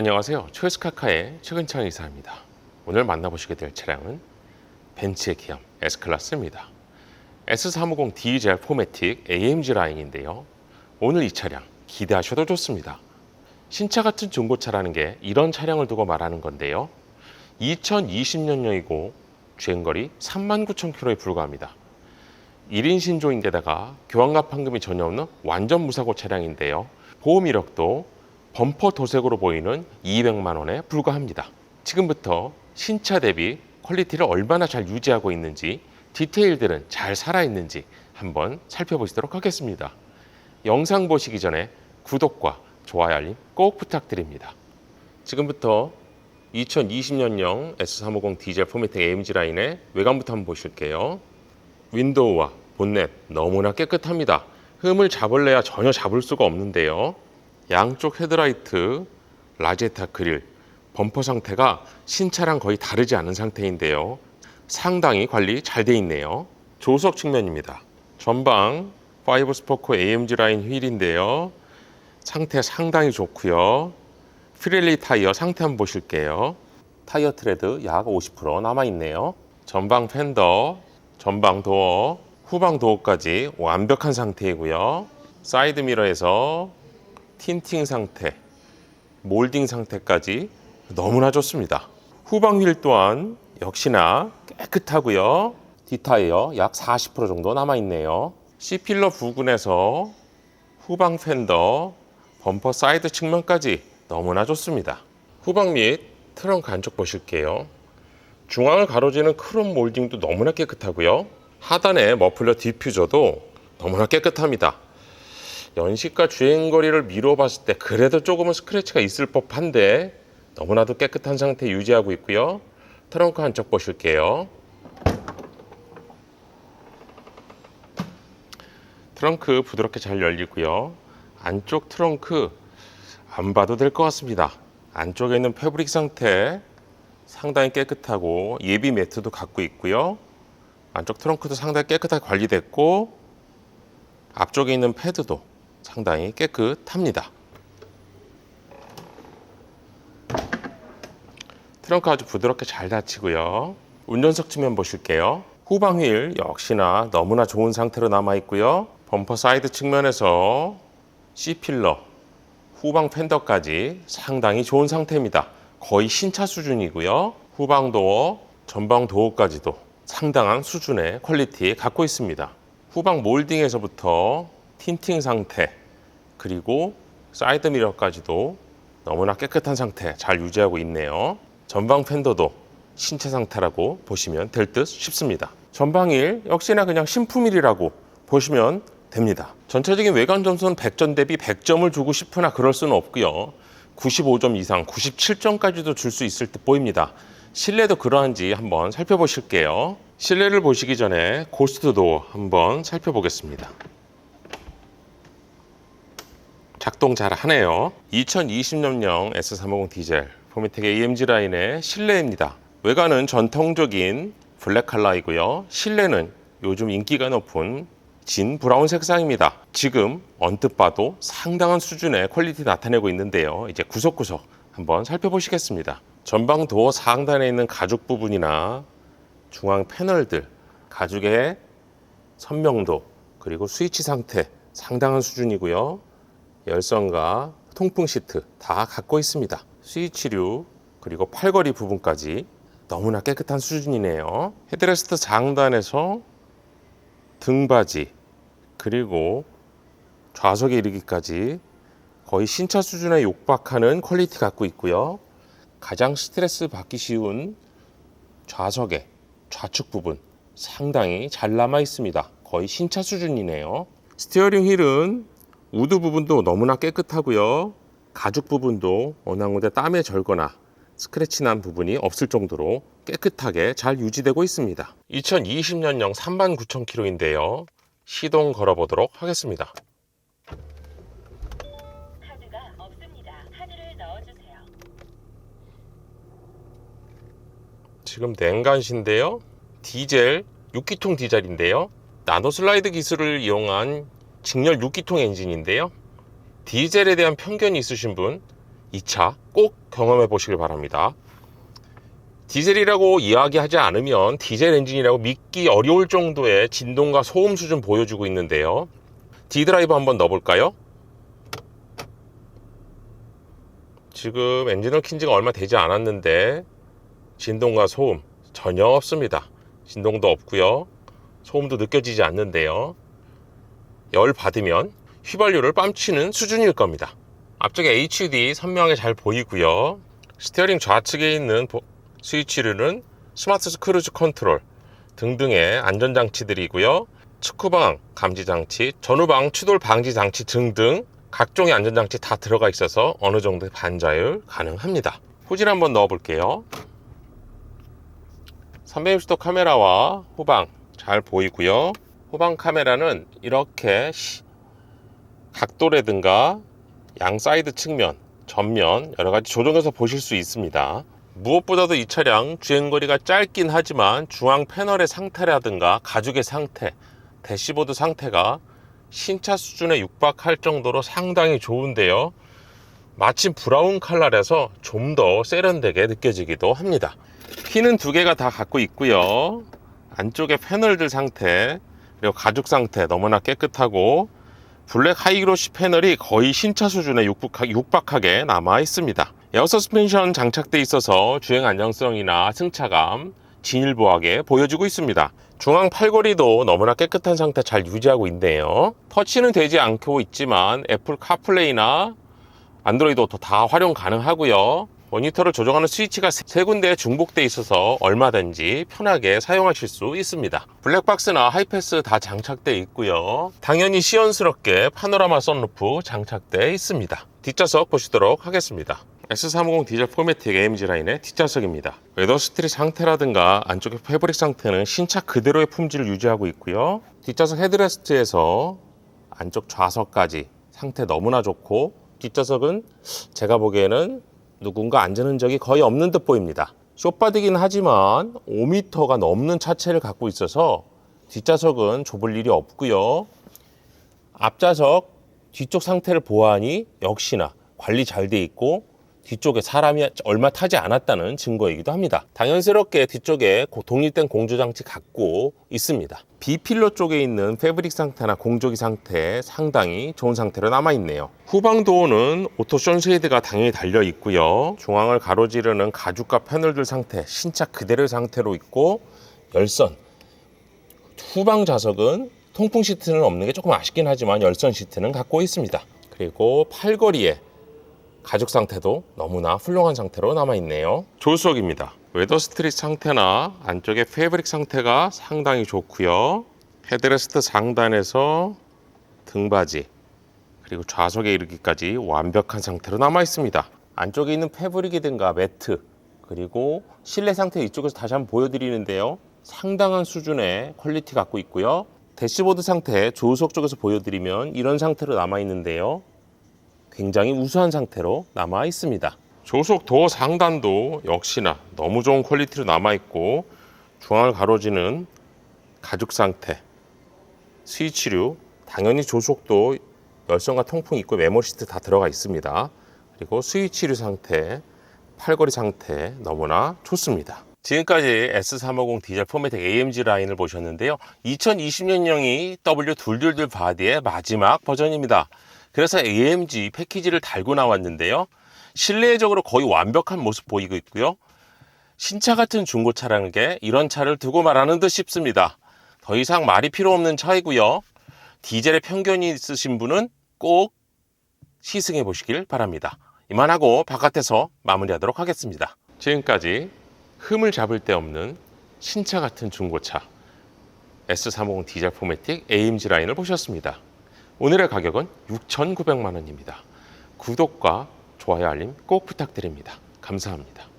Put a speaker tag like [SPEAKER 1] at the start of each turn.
[SPEAKER 1] 안녕하세요. 초이스카카의 최근창 이사입니다. 오늘 만나보시게 될 차량은 벤츠의 기함 S클래스입니다. S350 디젤 포매틱 AMG 라인인데요. 오늘 이 차량 기대하셔도 좋습니다. 신차 같은 중고차라는 게 이런 차량을 두고 말하는 건데요. 2020년형이고 주행거리 39,000km에 불과합니다. 1인 신조인데다가 교환갑 판금이 전혀 없는 완전 무사고 차량인데요. 보험 이력도 범퍼 도색으로 보이는 200만 원에 불과합니다. 지금부터 신차 대비 퀄리티를 얼마나 잘 유지하고 있는지 디테일들은 잘 살아있는지 한번 살펴보시도록 하겠습니다. 영상 보시기 전에 구독과 좋아요 알림 꼭 부탁드립니다. 지금부터 2020년형 S350 디젤 포매틱 AMG 라인의 외관부터 한번 보실게요. 윈도우와 본넷 너무나 깨끗합니다. 흠을 잡을래야 전혀 잡을 수가 없는데요. 양쪽 헤드라이트, 라제타 그릴, 범퍼 상태가 신차랑 거의 다르지 않은 상태인데요. 상당히 관리 잘 돼 있네요. 조석 측면입니다. 전방 5 스포크 AMG 라인 휠인데요. 상태 상당히 좋고요. 피렐리 타이어 상태 한번 보실게요. 타이어 트레드 약 50% 남아 있네요. 전방 팬더, 전방 도어, 후방 도어까지 완벽한 상태이고요. 사이드 미러에서 틴팅 상태, 몰딩 상태까지 너무나 좋습니다. 후방 휠 또한 역시나 깨끗하고요. 뒷타이어 약 40% 정도 남아 있네요. C필러 부근에서 후방 팬더, 범퍼 사이드 측면까지 너무나 좋습니다. 후방 및 트렁크 안쪽 보실게요. 중앙을 가로지는 크롬 몰딩도 너무나 깨끗하고요. 하단의 머플러 디퓨저도 너무나 깨끗합니다. 연식과 주행거리를 미뤄 봤을 때 그래도 조금은 스크래치가 있을 법한데 너무나도 깨끗한 상태 유지하고 있고요. 트렁크 한쪽 보실게요. 트렁크 부드럽게 잘 열리고요. 안쪽 트렁크 안 봐도 될 것 같습니다. 안쪽에 있는 패브릭 상태 상당히 깨끗하고 예비 매트도 갖고 있고요. 안쪽 트렁크도 상당히 깨끗하게 관리됐고 앞쪽에 있는 패드도 상당히 깨끗합니다. 트렁크 아주 부드럽게 잘 닫히고요. 운전석 측면 보실게요. 후방 휠 역시나 너무나 좋은 상태로 남아 있고요. 범퍼 사이드 측면에서 C필러, 후방 팬더까지 상당히 좋은 상태입니다. 거의 신차 수준이고요. 후방 도어, 전방 도어까지도 상당한 수준의 퀄리티 갖고 있습니다. 후방 몰딩에서부터 틴팅 상태, 그리고 사이드 미러까지도 너무나 깨끗한 상태 잘 유지하고 있네요. 전방 팬더도 신체 상태라고 보시면 될 듯 싶습니다. 전방일 역시나 그냥 신품일이라고 보시면 됩니다. 전체적인 외관 점수는 100점 대비 100점을 주고 싶으나 그럴 수는 없고요. 95점 이상, 97점까지도 줄 수 있을 듯 보입니다. 실내도 그러한지 한번 살펴보실게요. 실내를 보시기 전에 고스트도 한번 살펴보겠습니다. 작동 잘 하네요. 2020년형 S350 디젤 포미텍 AMG 라인의 실내입니다. 외관은 전통적인 블랙 컬러이고요. 실내는 요즘 인기가 높은 진 브라운 색상입니다. 지금 언뜻 봐도 상당한 수준의 퀄리티 나타내고 있는데요. 이제 구석구석 한번 살펴보시겠습니다. 전방 도어 상단에 있는 가죽 부분이나 중앙 패널들, 가죽의 선명도, 그리고 스위치 상태 상당한 수준이고요. 열선과 통풍 시트 다 갖고 있습니다. 스위치류 그리고 팔걸이 부분까지 너무나 깨끗한 수준이네요. 헤드레스트 장단에서 등받이 그리고 좌석에 이르기까지 거의 신차 수준에 육박하는 퀄리티 갖고 있고요. 가장 스트레스 받기 쉬운 좌석의 좌측 부분 상당히 잘 남아 있습니다. 거의 신차 수준이네요. 스티어링 휠은 우드 부분도 너무나 깨끗하고요. 가죽 부분도 어느 한 군데 땀에 절거나 스크래치 난 부분이 없을 정도로 깨끗하게 잘 유지되고 있습니다. 2020년형 39,000km인데요. 시동 걸어보도록 하겠습니다. 지금 냉간시인데요. 디젤 6기통 디젤인데요. 나노 슬라이드 기술을 이용한 직렬 6기통 엔진인데요. 디젤에 대한 편견이 있으신 분 이 차 꼭 경험해 보시길 바랍니다. 디젤이라고 이야기하지 않으면 디젤 엔진이라고 믿기 어려울 정도의 진동과 소음 수준 보여주고 있는데요. D드라이브 한번 넣어볼까요? 지금 엔진을 킨 지가 얼마 되지 않았는데 진동과 소음 전혀 없습니다. 진동도 없고요. 소음도 느껴지지 않는데요. 열 받으면 휘발유를 뺨치는 수준일 겁니다. 앞쪽에 HUD 선명하게 잘 보이고요. 스티어링 좌측에 있는 보- 스위치류는 스마트 크루즈 컨트롤 등등의 안전장치들이고요. 측후방 감지장치, 전후방 추돌 방지 장치 등등 각종의 안전장치 다 들어가 있어서 어느 정도의 반자율 가능합니다. 후진 한번 넣어볼게요. 360도 카메라와 후방 잘 보이고요. 후방 카메라는 이렇게 시- 각도라든가 양 사이드 측면, 전면 여러 가지 조정해서 보실 수 있습니다. 무엇보다도 이 차량 주행거리가 짧긴 하지만 중앙 패널의 상태라든가 가죽의 상태, 대시보드 상태가 신차 수준에 육박할 정도로 상당히 좋은데요. 마침 브라운 칼날에서 좀 더 세련되게 느껴지기도 합니다. 키는 두 개가 다 갖고 있고요. 안쪽에 패널들 상태, 그리고 가죽 상태 너무나 깨끗하고 블랙 하이그로시 패널이 거의 신차 수준에 육박하, 육박하 게 남아 있습니다. 에어 서스펜션 장착돼 있어서 주행 안정성이나 승차감 진일보하게 보여주고 있습니다. 중앙 팔걸이도 너무나 깨끗한 상태 잘 유지하고 있네요. 터치는 되지 않고 있지만 애플 카플레이나 안드로이드 오토 다 활용 가능하고요. 모니터를 조정하는 스위치가 세- 세 군데에 중복돼 있어서 얼마든지 편하게 사용하실 수 있습니다. 블랙박스나 하이패스 다 장착돼 있고요. 당연히 시원스럽게 파노라마 선루프 장착돼 있습니다. 뒷좌석 보시도록 하겠습니다. S350 디젤 포매틱 AMG 라인의 뒷좌석입니다. 웨더 스트리 상태라든가 안쪽의 패브릭 상태는 신차 그대로의 품질을 유지하고 있고요. 뒷좌석 헤드레스트에서 안쪽 좌석까지 상태 너무나 좋고 뒷좌석은 제가 보기에는 누군가 앉은 흔적이 거의 없는 듯 보입니다. 쇼바디긴 하지만 5m가 넘는 차체를 갖고 있어서 뒷좌석은 좁을 일이 없고요. 앞좌석 뒤쪽 상태를 보아하니 역시나 관리 잘 돼 있고 뒤쪽에 사람이 얼마 타지 않았다는 증거이기도 합니다. 당연스럽게 뒤쪽에 고- 독립된 공조장치 갖고 있습니다. B필러 쪽에 있는 패브릭 상태나 공조기 상태 상당히 좋은 상태로 남아 있네요. 후방 도어는 오토 션쉐이드가 당연히 달려 있고요. 중앙을 가로지르는 가죽과 패널들 상태 신차 그대로의 상태로 있고 열선 후방 좌석은 통풍 시트는 없는 게 조금 아쉽긴 하지만 열선 시트는 갖고 있습니다. 그리고 팔걸이에 가죽 상태도 너무나 훌륭한 상태로 남아 있네요. 조수석입니다. 웨더 스트릿 상태나 안쪽에 패브릭 상태가 상당히 좋고요. 헤드레스트 상단에서 등받이 그리고 좌석에 이르기까지 완벽한 상태로 남아 있습니다. 안쪽에 있는 패브릭이든가 매트 그리고 실내 상태 이쪽에서 다시 한번 보여드리는데요. 상당한 수준의 퀄리티 갖고 있고요. 대시보드 상태 조수석 쪽에서 보여드리면 이런 상태로 남아 있는데요. 굉장히 우수한 상태로 남아 있습니다. 조속 도어 상단도 역시나 너무 좋은 퀄리티로 남아 있고 중앙을 가로지는 가죽 상태, 스위치류, 당연히 조속도 열선과 통풍 있고 메모리 시트 다 들어가 있습니다. 그리고 스위치류 상태, 팔걸이 상태 너무나 좋습니다. 지금까지 S350 디젤 포매틱 AMG 라인을 보셨는데요. 2020년형이 W222 바디의 마지막 버전입니다. 그래서 AMG 패키지를 달고 나왔는데요. 실내적으로 거의 완벽한 모습 보이고 있고요. 신차 같은 중고 차량에게 이런 차를 두고 말하는 듯 싶습니다. 더 이상 말이 필요 없는 차이고요. 디젤에 편견이 있으신 분은 꼭 시승해 보시길 바랍니다. 이만하고 바깥에서 마무리하도록 하겠습니다. 지금까지 흠을 잡을 데 없는 신차 같은 중고차 S350 디젤 포매틱 AMG 라인을 보셨습니다. 오늘의 가격은 6,900만 원입니다. 구독과 좋아요 알림 꼭 부탁드립니다. 감사합니다.